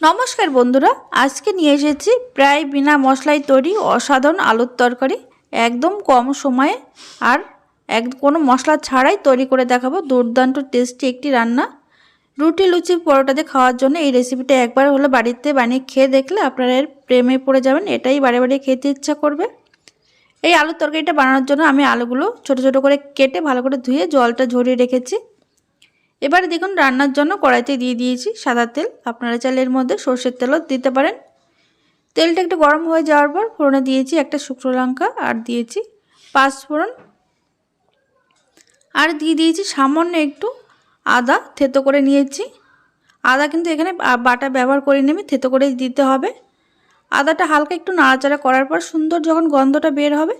নমস্কার বন্ধুরা, আজকে নিয়ে এসেছি প্রায় বিনা মশলায় তৈরি অসাধারণ আলুর তরকারি। একদম কম সময়ে আর এক, কোনো মশলা ছাড়াই তৈরি করে দেখাবো। দুর্দান্ত টেস্টি একটি রান্না। রুটি, লুচি পরোটাতে খাওয়ার জন্য এই রেসিপিটা একবার হলে বাড়িতে বানিয়ে খেয়ে দেখলে আপনারা এর প্রেমে পড়ে যাবেন। এটাই বারে বারে খেতে ইচ্ছা করবে। এই আলুর তরকারিটা বানানোর জন্য আমি আলুগুলো ছোট ছোট করে কেটে ভালো করে ধুয়ে জলটা ঝরিয়ে রেখেছি। এবারে দেখুন রান্নার জন্য কড়াইতে দিয়ে দিয়েছি সাদা তেল। আপনারা চাইলে এর মধ্যে সর্ষের তেলও দিতে পারেন। তেলটা একটু গরম হয়ে যাওয়ার পর ফোড়নে দিয়েছি একটা শুকনো লঙ্কা আর দিয়েছি পাঁচ ফোড়ন। আর দিয়ে দিয়েছি সামান্য একটু আদা, থেতো করে নিয়েছি। আদা কিন্তু এখানে বাটা ব্যবহার করে নেবে থেতো করে দিতে হবে। আদাটা হালকা একটু নাড়াচাড়া করার পর সুন্দর যখন গন্ধটা বের হবে,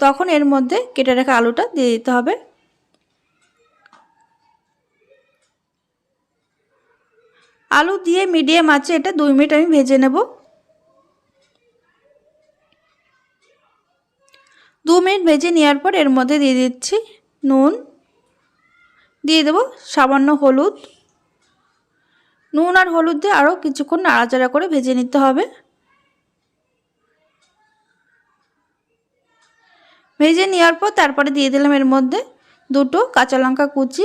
তখন এর মধ্যে কেটে রাখা আলুটা দিয়ে দিতে হবে। আলু দিয়ে মিডিয়াম আছে, এটা দুই মিনিট আমি ভেজে নেব। দু মিনিট ভেজে নেওয়ার পর এর মধ্যে দিয়ে দিচ্ছি নুন। দিয়ে দেবো সামান্য হলুদ। নুন আর হলুদ দিয়ে আরও কিছুক্ষণ নাড়াচাড়া করে ভেজে নিতে হবে। ভেজে নেওয়ার পর তারপরে দিয়ে দিলাম এর মধ্যে দুটো কাঁচা লঙ্কা কুচি।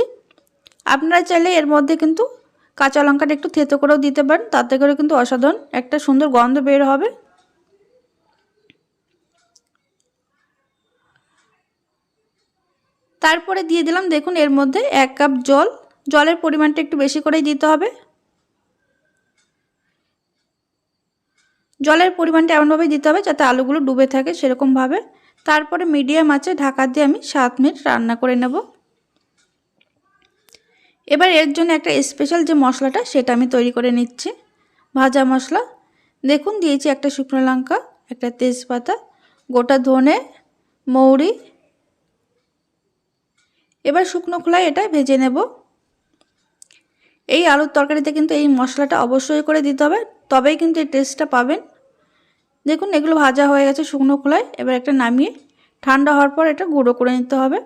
আপনারা চাইলে এর মধ্যে কিন্তু কাঁচা লঙ্কাটা একটু থেতো করেও দিতে পারেন, তাতে করে কিন্তু অসাধারণ একটা সুন্দর গন্ধ বের হবে। তারপরে দিয়ে দিলাম, দেখুন, এর মধ্যে এক কাপ জল। জলের পরিমাণটা একটু বেশি করেই দিতে হবে। জলের পরিমাণটা এমনভাবেই দিতে হবে যাতে আলুগুলো ডুবে থাকে সেরকমভাবে। তারপরে মিডিয়াম আছে ঢাকা দিয়ে আমি সাত মিনিট রান্না করে নেব। এবার এর জন্য একটা স্পেশাল যে মশলাটা সেটা আমি তৈরি করে নিচ্ছি। ভাজা মশলা। দেখুন, দিয়েছি একটা শুকনো লঙ্কা, একটা তেজপাতা, গোটা ধনে, মৌরি। এবার শুকনো খোলায় এটা ভেজে নেব। এই আলুর তরকারিতে কিন্তু এই মশলাটা অবশ্যই করে দিতে হবে, তবেই কিন্তু এই টেস্টটা পাবেন। দেখুন, এগুলো ভাজা হয়ে গেছে শুকনো খোলায়। এবার একটা নামিয়ে ঠান্ডা হওয়ার পর এটা গুঁড়ো করে নিতে হবে।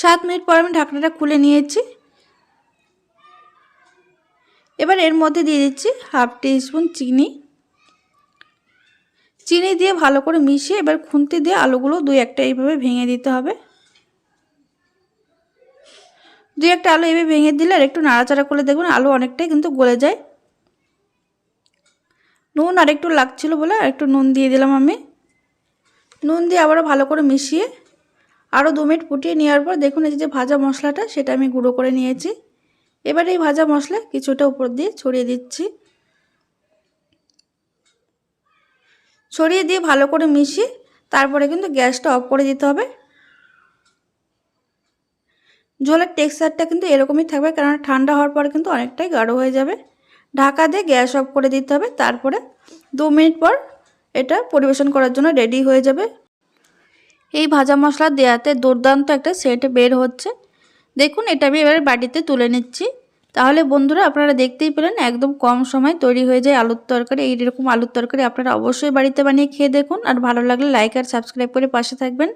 সাত মিনিট পর আমি ঢাকনাটা খুলে নিয়েছি। এবার এর মধ্যে দিয়ে দিচ্ছি হাফ স্পুন চিনি। চিনি দিয়ে ভালো করে মিশিয়ে এবার খুন্তি দিয়ে আলুগুলো দুই একটা এইভাবে ভেঙে দিতে হবে। দুই একটা আলু এইভাবে ভেঙে দিলে আর একটু নাড়াচাড়া করলে দেখবেন আলু অনেকটাই কিন্তু গলে যায়। নুন আর একটু লাগছিল বলে আর একটু নুন দিয়ে দিলাম আমি। নুন দিয়ে আবারও ভালো করে মিশিয়ে আরও দু মিনিট ফুটিয়ে নেওয়ার পর দেখুন এই যে ভাজা মশলাটা, সেটা আমি গুঁড়ো করে নিয়েছি। এবার এই ভাজা মশলা কিছুটা উপর দিয়ে ছড়িয়ে দিচ্ছি। ছড়িয়ে দিয়ে ভালো করে মিশিয়ে তারপরে কিন্তু গ্যাসটা অফ করে দিতে হবে। ঝোলের টেক্সচারটা কিন্তু এরকমই থাকবে কারণ ঠান্ডা হওয়ার পর কিন্তু অনেকটাই গাঢ় হয়ে যাবে। ঢাকা দিয়ে গ্যাস অফ করে দিতে হবে, তারপরে দু মিনিট পর এটা পরিবেশন করার জন্য রেডি হয়ে যাবে। এই ভাজা মশলা দেওয়াতে দুর্দান্ত একটা সেট বের হচ্ছে। দেখুন, এটা আমি এবার বাড়িতে তুলে নিচ্ছি। তাহলে বন্ধুরা, আপনারা দেখতেই পেলেন একদম কম সময় তৈরি হয়ে যায় আলুর তরকারি। এইরকম আলুর তরকারি আপনারা অবশ্যই বাড়িতে বানিয়ে খেয়ে দেখুন। আর ভালো লাগলে লাইক আর সাবস্ক্রাইব করে পাশে থাকবেন।